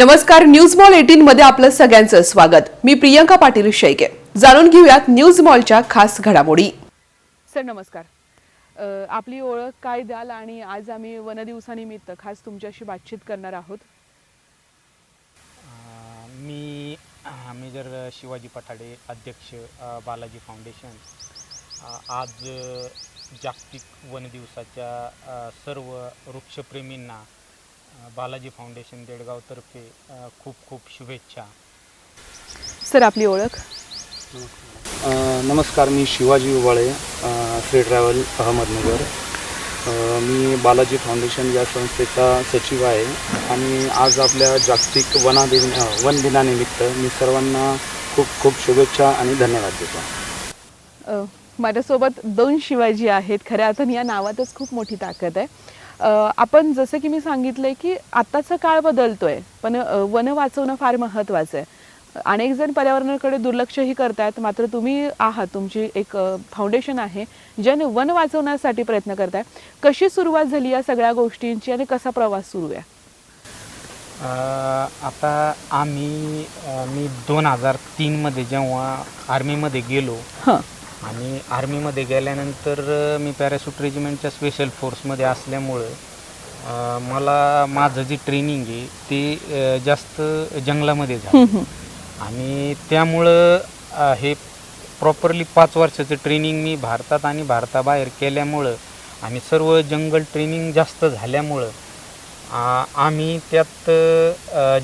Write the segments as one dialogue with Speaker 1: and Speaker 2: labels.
Speaker 1: नमस्कार news mall eighteen मध्ये आपलं सगळ्यांचं स्वागत. मी प्रियंका पाटील शेळके. जाणून घेऊयात न्यूज मॉलच्या खास घडामोडी. सर नमस्कार. आपली ओळख काय द्याल आणि आज आम्ही वनदिवसानिमित्त खास तुमच्याशी बातचीत करणार आहोत?
Speaker 2: मी मेजर शिवाजी पठाडे अध्यक्ष बालाजी फाउंडेशन आज जागतिक वन दिवसाच्या अ, सर्व वृक्षप्रेमींना बालाजी फाउंडेशन देडगावतर्फे खूप खूप शुभेच्छा.
Speaker 1: सर आपली ओळख?
Speaker 3: नमस्कार मी शिवाजी उबाळे फ्री ट्रॅव्हल अहमदनगर. मी बालाजी फाउंडेशन या संस्थेचा सचिव आहे आणि आज आपल्या जागतिक वना दिन अ, वन दिनानिमित्त मी सर्वांना खूप खूप शुभेच्छा आणि धन्यवाद देतो.
Speaker 1: माझ्यासोबत दोन शिवाजी आहेत. खऱ्या अर्थाने या नावातच खूप मोठी ताकद आहे. आपण जसं की मी सांगितलंय की आत्ताचा काळ बदलतोय पण अ, वन वाचवणं फार महत्त्वाचं आहे. अनेक जण पर्यावरणाकडे दुर्लक्षही करतायत मात्र तुम्ही आहात तुमची एक फाउंडेशन आहे ज्याने वन वाचवण्यासाठी प्रयत्न करताय. कशी सुरुवात झाली या सगळ्या गोष्टींची आणि कसा प्रवास सुरू आहे?
Speaker 2: आता आम्ही मी दोन हजार तीनमध्ये जेव्हा आर्मीमध्ये गेलो
Speaker 1: हां.
Speaker 2: आणि आर्मीमध्ये गेल्यानंतर मी पॅराशूट रेजिमेंटच्या स्पेशल फोर्समध्ये असल्यामुळं मला माझं जे ट्रेनिंग आहे ते जास्त जंगलामध्ये झालं. आणि त्यामुळं हे प्रॉपरली पाच वर्षाचं ट्रेनिंग मी भारतात आणि भारताबाहेर केल्यामुळं आणि सर्व जंगल ट्रेनिंग जास्त झाल्यामुळं आम्ही त्यात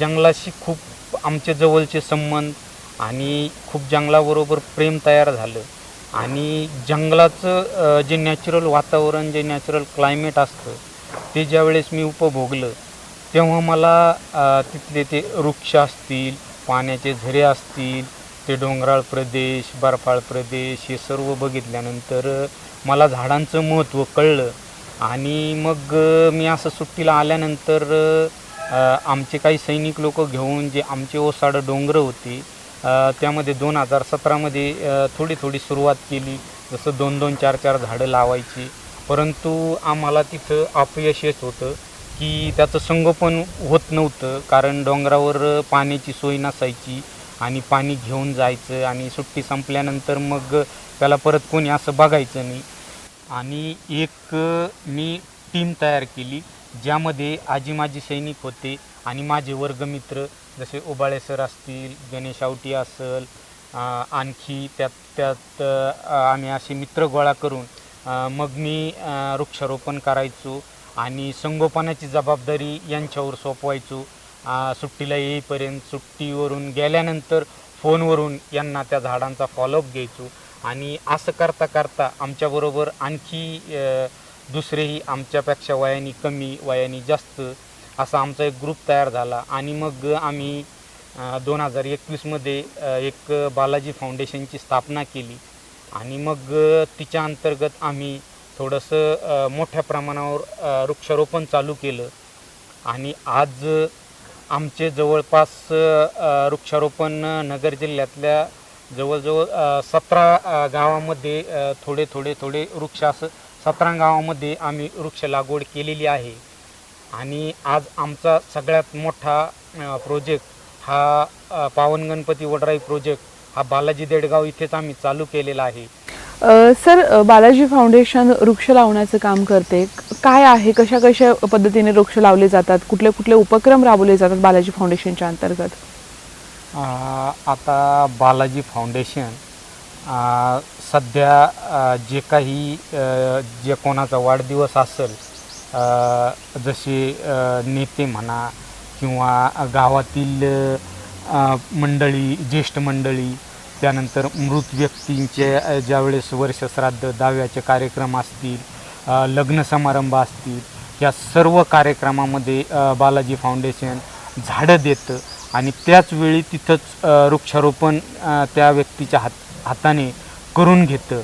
Speaker 2: जंगलाशी खूप आमचे जवळचे संबंध आणि खूप जंगलाबरोबर प्रेम तयार झालं. आणि जंगलाचं जे नॅचरल वातावरण जे नॅचरल क्लायमेट असतं ते ज्यावेळेस मी उपभोगलं तेव्हा मला तिथले ते वृक्ष असतील पाण्याचे झरे असतील ते डोंगराळ प्रदेश बर्फाळ प्रदेश हे सर्व बघितल्यानंतर मला झाडांचं महत्त्व कळलं. आणि मग मी असं सुट्टीला आल्यानंतर आमचे काही सैनिक लोक घेऊन जे आमचे ओसाडं डोंगरं होती त्यामध्ये दोन हजार सतरामध्ये थोडी थोडी सुरुवात केली. जसं दोन दोन चार चार झाडं लावायची. परंतु आम्हाला तिथं अपयश येत होतं की त्याचं संगोपन होत नव्हतं. कारण डोंगरावर पाण्याची सोय नसायची आणि पाणी घेऊन जायचं आणि सुट्टी संपल्यानंतर मग त्याला परत कोणी असं बघायचं नाही. आणि एक मी टीम तयार केली ज्यामध्ये आजी माझी सैनिक होते आणि माझे वर्गमित्र जसे उबाळे सर असतील गणेश आवटी असेल आणखी त्यात त्यात आम्ही असे मित्र गोळा करून मग मी वृक्षारोपण करायचो आणि संगोपनाची जबाबदारी यांच्यावर सोपवायचो. सुट्टीला येईपर्यंत सुट्टीवरून गेल्यानंतर फोनवरून यांना त्या झाडांचा फॉलोअप घ्यायचो आणि असं करता करता आमच्याबरोबर आणखी दुसरेही आमच्यापेक्षा वयाने कमी वयाने जास्त असा आमचा एक ग्रुप तयार झाला. आणि मग आम्ही दोन हजार एकवीसमध्ये एक बालाजी फाउंडेशनची स्थापना केली. आणि मग तिच्या अंतर्गत आम्ही थोडंसं मोठ्या प्रमाणावर वृक्षारोपण चालू केलं. आणि आज आमचे जवळपास वृक्षारोपण नगर जिल्ह्यातल्या जवळजवळ सतरा गावामध्ये थोडे थोडे थोडे वृक्ष असं सतरा गावामध्ये आम्ही वृक्ष लागवड केलेली आहे. आणि आज आमचा सगळ्यात मोठा प्रोजेक्ट हा पावन गणपती वडराई प्रोजेक्ट हा बालाजी देडगाव इथेच आम्ही चालू केलेला आहे.
Speaker 1: सर बालाजी फाउंडेशन वृक्ष लावण्याचं काम करते. काय आहे? कशा कशा पद्धतीने वृक्ष लावले जातात? कुठले कुठले उपक्रम राबवले जातात बालाजी फाउंडेशनच्या अंतर्गत?
Speaker 2: आता बालाजी फाउंडेशन सध्या जे काही जे कोणाचा वाढदिवस असेल जसे नेते म्हणा किंवा गावातील मंडळी ज्येष्ठ मंडळी त्यानंतर मृत व्यक्तींचे ज्यावेळेस वर्षश्राद्ध दाव्याचे कार्यक्रम असतील लग्न समारंभ असतील या सर्व कार्यक्रमामध्ये बालाजी फाउंडेशन झाडं देतं आणि त्याचवेळी तिथंच वृक्षारोपण त्या व्यक्तीच्या हात हाताने करून घेतं.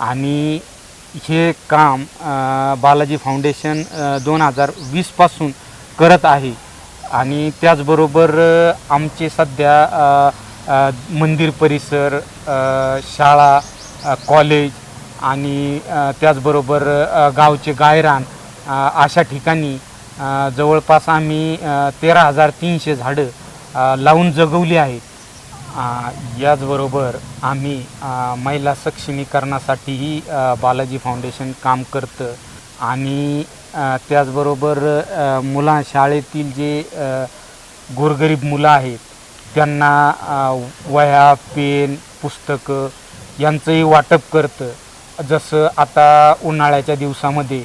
Speaker 2: आणि हे काम बालाजी फाउंडेशन दोन हजार वीसपासून करत आहे. आणि त्याचबरोबर आमचे सध्या मंदिर परिसर शाळा कॉलेज आणि त्याचबरोबर गावचे गायरान अशा ठिकाणी जवळपास आम्ही तेरा हजार तीनशे झाडं लावून जगवली आहेत. याचबरोबर आम्ही महिला सक्षमीकरणासाठीही बालाजी फाउंडेशन काम करतं. आणि त्याचबरोबर मुला शाळेतील जे गोरगरीब मुलं आहेत त्यांना वह्या पेन पुस्तकं यांचंही वाटप करतं. जसं आता उन्हाळ्याच्या दिवसामध्ये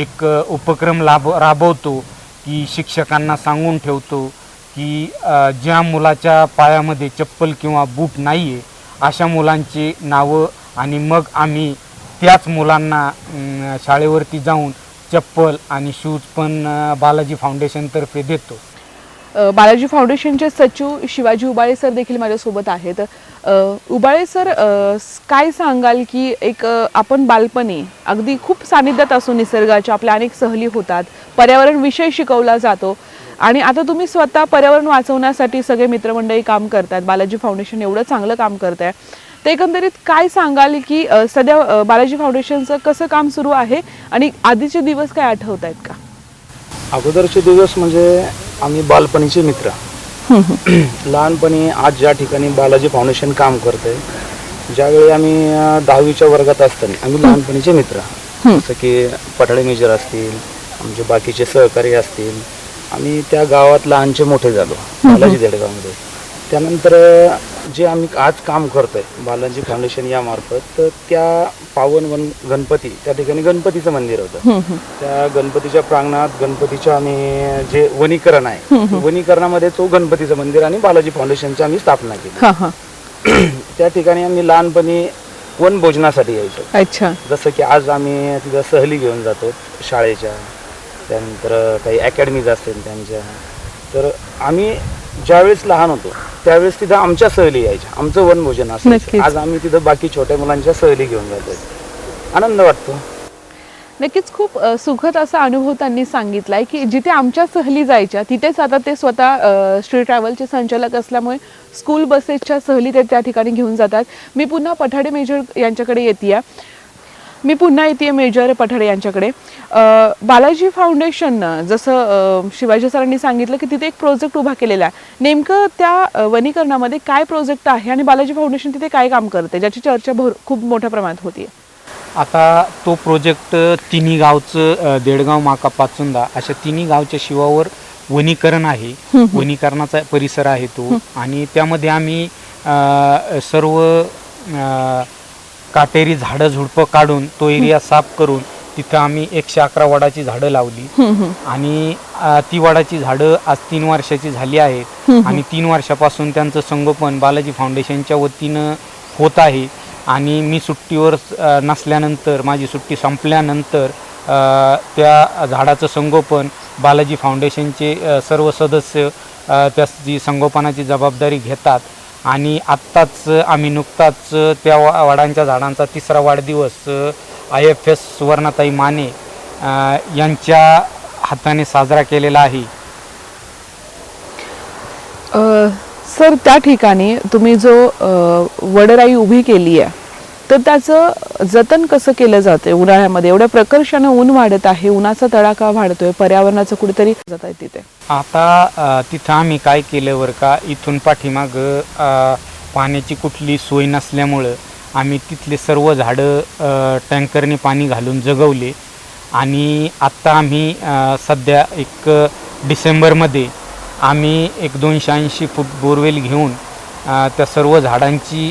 Speaker 2: एक उपक्रम लाभ राबवतो की शिक्षकांना सांगून ठेवतो की ज्या मुलाच्या पायामध्ये चप्पल किंवा बूट नाही आहे अशा मुलांची नावं आणि मग आम्ही त्याच मुलांना शाळेवरती जाऊन चप्पल आणि शूज पण बालाजी फाउंडेशनतर्फे देतो.
Speaker 1: बालाजी फाउंडेशनचे सचिव शिवाजी उबाळे सर देखील माझ्यासोबत आहेत. उबाळे सर काय सांगाल की एक आपण बालपणी अगदी खूप सानिध्यात असो निसर्गाच्या आपल्या अनेक सहली होतात पर्यावरण विषय शिकवला जातो आणि आता तुम्ही स्वतः पर्यावरण वाचवण्यासाठी सगळे मित्रमंडळी काम करतात बालाजी फाउंडेशन एवढं चांगलं काम करत आहे ते एकंदरीत काय सांगाल की सध्या बालाजी फाउंडेशनचं कसं काम सुरू आहे आणि आधीचे दिवस काय आठवत आहेत का?
Speaker 3: अगोदरचे दिवस म्हणजे आम्ही बालपणीचे मित्र. लहानपणी आज ज्या ठिकाणी बालाजी फाउंडेशन काम करतंय ज्यावेळी आम्ही दहावीच्या वर्गात असताना आम्ही लहानपणीचे मित्र. जसं की पठाळे मेजर असतील आमचे बाकीचे सहकारी असतील आम्ही त्या गावात लहानचे मोठे झालो बालाजी देडगावमध्ये. त्यानंतर जे आम्ही आज काम करतोय बालाजी फाउंडेशन यामार्फत तर त्या पावन वन गणपती त्या ठिकाणी गणपतीचं मंदिर होतं. त्या गणपतीच्या प्रांगणात गणपतीचं आम्ही जे वनीकरण आहे वनीकरणामध्ये तो गणपतीचं मंदिर आणि बालाजी फाउंडेशनची आम्ही स्थापना केली. त्या ठिकाणी आम्ही लहानपणी वनभोजनासाठी यायचो.
Speaker 1: अच्छा.
Speaker 3: जसं की आज आम्ही तिथं सहली घेऊन जातो शाळेच्या त्यानंतर काही अकॅडमीज असतील त्यांच्या. तर आम्ही ज्यावेळेस लहान होतो त्यावेळेस तिथं आमच्या सहली यायच्या. आमचं वनभोजन
Speaker 1: नक्कीच.
Speaker 3: असायचं. आज आम्ही तिथं बाकी छोट्या मुलांच्या सहली घेऊन जातोय. आनंद वाटतो.
Speaker 1: नक्कीच खूप अ, सुखद असा अनुभव त्यांनी सांगितलाय की जिथे आमच्या सहली जायच्या तिथेच आता ते स्वतः अ, श्री ट्रॅव्हलचे संचालक असल्यामुळे स्कूल बसेसच्या सहली ते त्या ठिकाणी घेऊन जातात. मी पुन्हा पठाडे मेजर यांच्याकडे येते मी पुन्हा येते मेजर पठाडे यांच्याकडे. बालाजी फाउंडेशननं जसं शिवाजी सरांनी सांगितलं की तिथे एक प्रोजेक्ट उभा केलेला आहे. नेमकं त्या वनीकरणामध्ये काय प्रोजेक्ट आहे आणि बालाजी फाउंडेशन तिथे काय काम करते ज्याची चर्चा भर खूप मोठ्या प्रमाणात होती
Speaker 2: आता तो प्रोजेक्ट तिन्ही गावचं देडगाव माका पाचुंदा अशा तिन्ही गावच्या शिवावर वनीकरण आहे. वनीकरणाचा परिसर आहे तो. आणि त्यामध्ये आम्ही सर्व काटेरी झाडं झुडपं काढून तो एरिया साफ करून तिथं आम्ही एकशे अकरा वडाची झाडं लावली. आणि अ, ती वडाची झाडं आज तीन वर्षाची झाली आहेत. आणि तीन वर्षापासून त्यांचं संगोपन बालाजी फाउंडेशनच्या वतीनं होत आहे. आणि मी सुट्टीवर अ, नसल्यानंतर माझी सुट्टी संपल्यानंतर अ, त्या झाडाचं संगोपन बालाजी फाउंडेशनचे अ, सर्व सदस्य अ, त्याची संगोपनाची जबाबदारी घेतात आणि आत्ताच आम्ही नुकताच त्या वा- वडांच्या झाडांचा तिसरा वाढदिवस आय एफ एस सुवर्णाताई माने यांच्या हाताने साजरा केलेला आहे.
Speaker 1: सर त्या ठिकाणी तुम्ही जो वडराई उभी केली आहे तर त्याचं जतन कसं केलं जातं उन्हाळ्यामध्ये? एवढ्या प्रकर्षानं ऊन वाढत आहे उन्हाचा तडाखा वाढतोय पर्यावरणाचं कुठेतरी जात आहे तिथे.
Speaker 2: आता तिथं आम्ही काय केलं बरं का इथून पाठीमागं पाण्याची कुठली सोय नसल्यामुळं आम्ही तिथले सर्व झाडं टँकरने पाणी घालून जगवले. आणि आत्ता आम्ही सध्या एक डिसेंबरमध्ये आम्ही एक दोनशे ऐंशी फूट बोरवेल घेऊन त्या सर्व झाडांची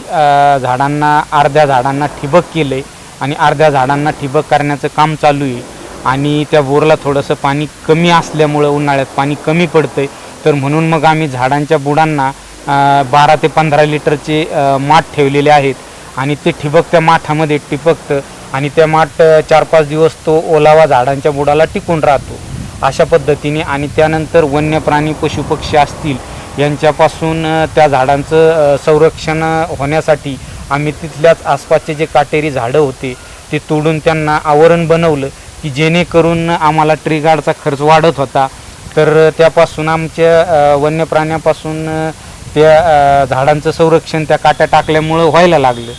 Speaker 2: झाडांना अर्ध्या झाडांना ठिबक केलं आहे आणि अर्ध्या झाडांना ठिबक करण्याचं काम चालू आहे. आणि त्या बोरला थोडंसं पाणी कमी असल्यामुळं उन्हाळ्यात पाणी कमी पडतं आहे तर म्हणून मग आम्ही झाडांच्या बुडांना बारा ते पंधरा लिटरचे माठ ठेवलेले आहेत. आणि ते ठिबक त्या माठामध्ये टिपकतं आणि त्या माठ चार पाच दिवस तो ओलावा झाडांच्या बुडाला टिकून राहतो. अशा पद्धतीने आणि त्यानंतर वन्य प्राणी पशुपक्षी असतील यांच्यापासून त्या झाडांचं संरक्षण होण्यासाठी आम्ही तिथल्याच आसपासचे जे काटेरी झाडं होते ते तोडून त्यांना आवरण बनवलं की जेणेकरून आम्हाला ट्री गार्डचा खर्च वाढत होता. तर त्यापासून आमच्या वन्य प्राण्यापासून त्या झाडांचं संरक्षण त्या काट्या टाकल्यामुळं व्हायला लागलं.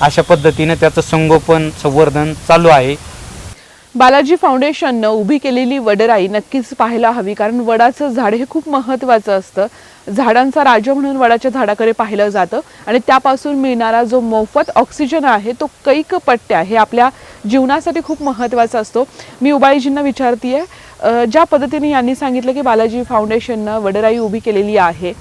Speaker 2: अशा पद्धतीनं त्याचं संगोपन संवर्धन चालू आहे.
Speaker 1: बालाजी फाउंडेशननं उभी केलेली वडराई नक्कीच पाहायला हवी कारण वडाचं झाड हे खूप महत्त्वाचं असतं. झाडांचा राजा म्हणून वडाच्या झाडाकडे पाहिलं जातं आणि त्यापासून मिळणारा जो मोफत ऑक्सिजन आहे तो कैक पट्ट्या हे आपल्या जीवनासाठी खूप महत्त्वाचा असतो. मी उबाईजींना विचारते आहे ज्या पद्धतीने यांनी सांगितलं की बालाजी फाउंडेशननं वडराई उभी केलेली आहे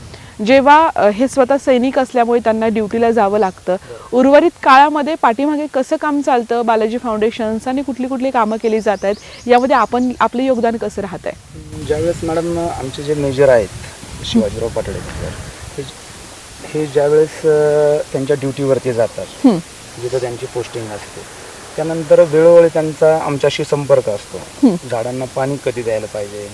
Speaker 1: जेव्हा हे स्वतः सैनिक असल्यामुळे त्यांना ड्युटीला जावं लागतं. उर्वरित काळामध्ये पाठीमागे कसं काम चालतं? बालाजी फाउंडेशन्स आणि कुठली कुठली कामं केली जात आहेत? यामध्ये आपण आपलं योगदान कसं राहत आहे?
Speaker 3: ज्यावेळेस मॅडम आमचे जे मेजर आहेत शिवाजीराव सर हे ज्यावेळेस त्यांच्या ड्युटीवरती जातात जिथं त्यांची पोस्टिंग असते त्यानंतर वेळोवेळी त्यांचा आमच्याशी संपर्क असतो. झाडांना पाणी कधी द्यायला पाहिजे?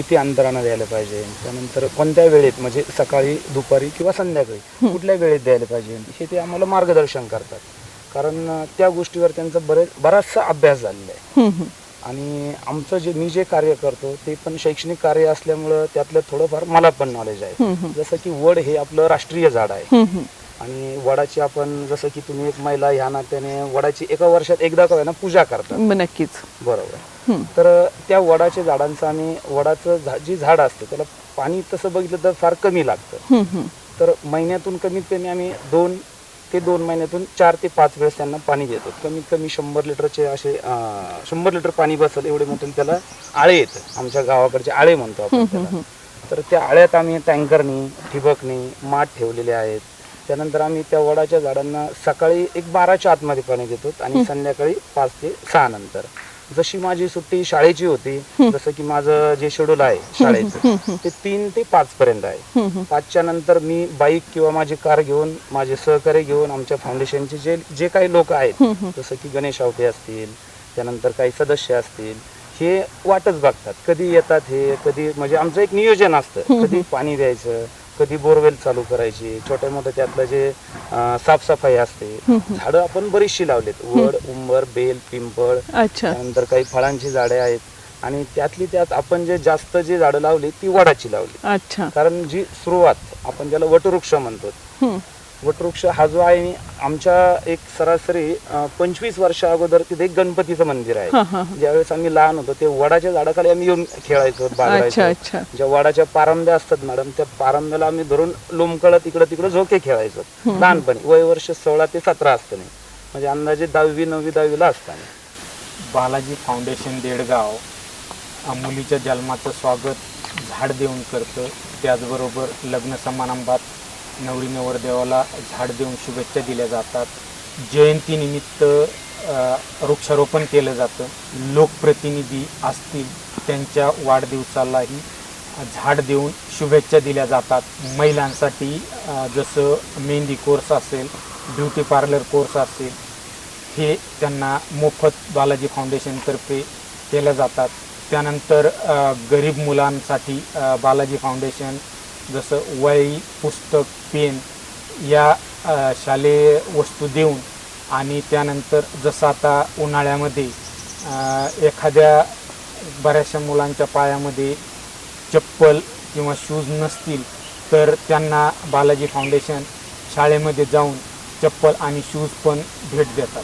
Speaker 3: किती अंतरानं द्यायला पाहिजे? त्यानंतर कोणत्या वेळेत? म्हणजे सकाळी दुपारी किंवा संध्याकाळी? कुठल्या वेळेत द्यायला पाहिजे? हे ते आम्हाला मार्गदर्शन करतात. कारण त्या गोष्टीवर त्यांचा बरेच बराचसा अभ्यास झालेला आहे. आणि आमचं जे मी जे कार्य करतो ते पण शैक्षणिक कार्य असल्यामुळं त्यातलं थोडंफार मला पण नॉलेज आहे. जसं की वड हे आपलं राष्ट्रीय झाड आहे. आणि वडाची आपण जसं की तुम्ही एक महिला ह्या नात्याने वडाची एका वर्षात एकदा का होईना पूजा करतात.
Speaker 1: मग नक्कीच.
Speaker 3: बरोबर. तर त्या वडाच्या झाडांचं आम्ही वडाचं जे झाड असतं त्याला पाणी तसं बघितलं तर फार कमी लागतं. तर महिन्यातून कमीत कमी आम्ही दोन ते दोन महिन्यातून चार ते पाच वेळेस त्यांना पाणी देतो. कमीत कमी शंभर लिटरचे असे शंभर लिटर पाणी बसेल एवढे मोठे त्याला आळे येतं आमच्या गावाकडचे आळे म्हणतो आपण त्याला. तर त्या आळ्यात आम्ही टँकरनी ठिबकनी माठ ठेवलेले आहेत. त्यानंतर आम्ही त्या वडाच्या झाडांना सकाळी एक बाराच्या आतमध्ये पाणी देतो आणि संध्याकाळी पाच ते सहा नंतर. जशी माझी सुट्टी शाळेची होती जसं की माझं जे शेड्यूल आहे शाळेचं ते तीन ते पाच पर्यंत आहे. पाचच्या नंतर मी बाईक किंवा माझी कार घेऊन माझे सहकारी घेऊन आमच्या फाउंडेशनचे जे जे काही लोक आहेत जसं की गणेश आवटे असतील त्यानंतर काही सदस्य असतील हे वाटच बघतात. कधी येतात हे कधी म्हणजे आमचं एक नियोजन असतं. कधी पाणी द्यायचं कधी बोरवेल चालू करायची छोट्या मोठ्या त्यातलं जे अं, साफसफाई असते झाडं आपण बरीचशी लावलेत. वड उंबर बेल पिंपळ
Speaker 1: अच्छा.
Speaker 3: त्यानंतर काही फळांची झाडे आहेत. आणि त्यातली त्यात आपण जे जास्त जी झाडं लावली ती वडाची लावली.
Speaker 1: अच्छा.
Speaker 3: कारण जी सुरुवात आपण ज्याला वटवृक्ष म्हणतो
Speaker 1: हम्म.
Speaker 3: वटवृक्ष हा जो आहे आमच्या एक सरासरी पंचवीस वर्षा अगोदर तिथे एक गणपतीचं मंदिर
Speaker 1: हा,
Speaker 3: आहे. ज्यावेळेस आम्ही लहान होतो ते वडाच्या झाडाखाली आम्ही येऊन खेळायचो बागडायचो. ज्या वडाच्या पारंब्या असतात मॅडम त्या पारंब्याला आम्ही धरून लोमकळत इकडं तिकडं झोके खेळायचो. लहानपणी वय वर्ष सोळा ते सतरा असताना. म्हणजे अंदाजे दहावी नववी दहावीला असताना.
Speaker 2: बालाजी फाउंडेशन देडगाव मुलीच्या जन्माचं स्वागत झाड देऊन करतं. त्याचबरोबर लग्न समारंभात नवरी नवरदेवाला झाड देऊन शुभेच्छा दिल्या जातात. जयंतीनिमित्त वृक्षारोपण केलं जातं. लोकप्रतिनिधी असतील त्यांच्या वाढदिवसालाही झाड देऊन शुभेच्छा दिल्या जातात. महिलांसाठी जसं मेहंदी कोर्स असेल ब्युटी पार्लर कोर्स असेल हे त्यांना मोफत बालाजी फाउंडेशनतर्फे केल्या जातात. त्यानंतर गरीब मुलांसाठी बालाजी फाउंडेशन जसं वही पुस्तक पेन या शालेय वस्तू देऊन आणि त्यानंतर जसं आता उन्हाळ्यामध्ये एखाद्या बऱ्याचशा मुलांच्या पायामध्ये चप्पल किंवा शूज नसतील तर त्यांना बालाजी फाउंडेशन शाळेमध्ये जाऊन चप्पल आणि शूज पण भेट देतात.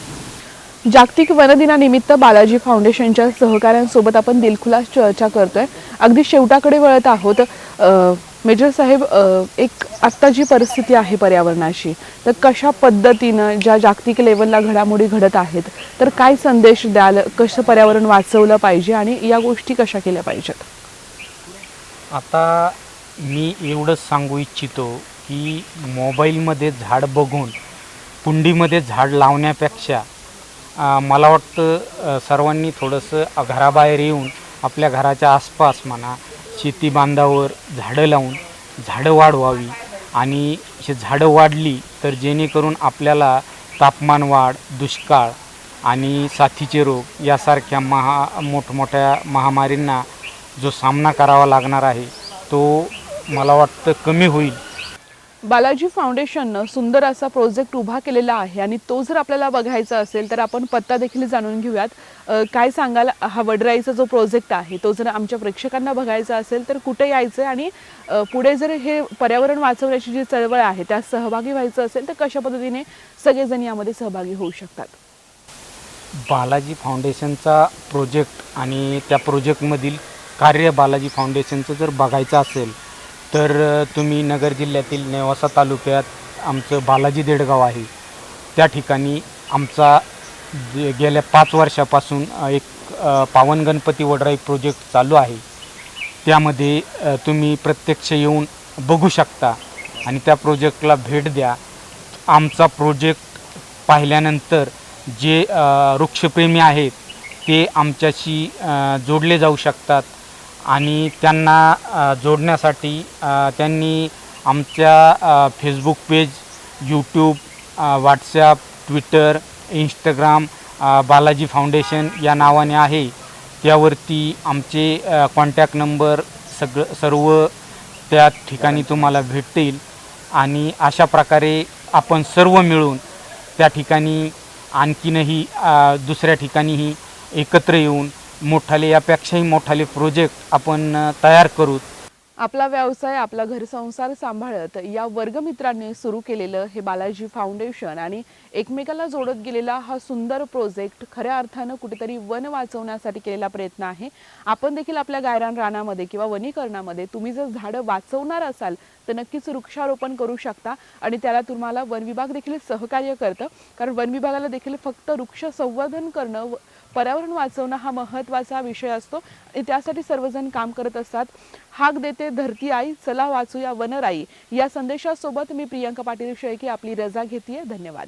Speaker 1: जागतिक वनदिनानिमित्त बालाजी फाउंडेशनच्या सहकाऱ्यांसोबत आपण दिलखुलास चर्चा करतोय. अगदी शेवटाकडे वळत आहोत. मेजर साहेब एक आत्ता जी परिस्थिती आहे पर्यावरणाची तर कशा पद्धतीनं ज्या जागतिक लेवलला घडामोडी घडत आहेत तर काय संदेश द्याल कसं पर्यावरण वाचवलं पाहिजे आणि या गोष्टी कशा केल्या पाहिजेत?
Speaker 2: आता मी एवढंच सांगू इच्छितो की मोबाईलमध्ये झाड बघून कुंडीमध्ये झाड लावण्यापेक्षा मला वाटतं सर्वांनी थोडंसं घराबाहेर येऊन आपल्या घराच्या आसपास म्हणा शेती बांधावर झाडं लावून झाडं वाढवावी आणि हे झाडं वाढली तर जेणेकरून आपल्याला तापमान वाढ दुष्काळ आणि साथीचे रोग यासारख्या महा मोठमोठ्या महामारींना जो सामना करावा लागणार आहे तो मला वाटतं कमी होईल.
Speaker 1: बालाजी फाउंडेशननं सुंदर असा प्रोजेक्ट उभा केलेला आहे आणि तो जर आपल्याला बघायचा असेल तर आपण पत्ता देखील जाणून घेऊयात. काय सांगाल? हा वडराईचा जो प्रोजेक्ट आहे तो जर आमच्या प्रेक्षकांना बघायचा असेल तर कुठे यायचं आणि पुढे जर हे पर्यावरण वाचवण्याची जी चळवळ आहे त्यात सहभागी व्हायचं असेल तर कशा पद्धतीने सगळेजण यामध्ये सहभागी होऊ शकतात?
Speaker 2: बालाजी फाउंडेशनचा प्रोजेक्ट आणि त्या प्रोजेक्टमधील कार्य बालाजी फाउंडेशनचं जर बघायचं असेल तर तुम्ही नगर जिल्ह्यातील नेवासा तालुक्यात आमचं बालाजी देडगाव आहे. त्या ठिकाणी आमचा जे गेल्या पाच वर्षापासून एक पावन गणपती वडराई प्रोजेक्ट चालू आहे. त्यामध्ये तुम्ही प्रत्यक्ष येऊन बघू शकता आणि त्या प्रोजेक्टला भेट द्या. आमचा प्रोजेक्ट पाहिल्यानंतर जे वृक्षप्रेमी आहेत ते आमच्याशी जोडले जाऊ शकतात. आणि त्यांना जोडण्यासाठी त्यांनी आमच्या Facebook page YouTube WhatsApp Twitter Instagram Balaji foundation या नावाने आहे. त्यावरती आमचे कॉन्टॅक्ट नंबर सगळं सर्व त्या ठिकाणी तुम्हाला भेटतील. आणि अशा प्रकारे आपण सर्व मिळून त्या ठिकाणी आणखीनही दुसऱ्या ठिकाणीही एकत्र येऊन मोठाले यापेक्षाही मोठाले प्रोजेक्ट आपण तयार करू.
Speaker 1: आपला व्यवसाय आपला घर संसार सांभाळत या वर्गमित्रांनी सुरू केलेलं हे बालाजी फाउंडेशन आणि एकमेकाला जोडत गेलेला हा सुंदर प्रोजेक्ट खऱ्या अर्थानं कुठेतरी वन वाचवण्यासाठी केलेला प्रयत्न आहे. आपण देखील आपल्या गायरान रानामध्ये किंवा वनीकरणामध्ये तुम्ही जर झाडं वाचवणार असाल तर नक्कीच वृक्षारोपण करू शकता आणि त्याला तुम्हाला वन विभाग देखील सहकार्य करतं. कारण वन विभागाला देखील फक्त वृक्ष संवर्धन करणं व- पर्यावरण वाचवणं हा महत्त्वाचा विषय असतो. आणि त्यासाठी सर्वजण काम करत असतात. हाक देते धरती आई चला वाचूया वनराई. या संदेशासोबत मी प्रियंका पाटील शेळके आपली रजा घेते धन्यवाद.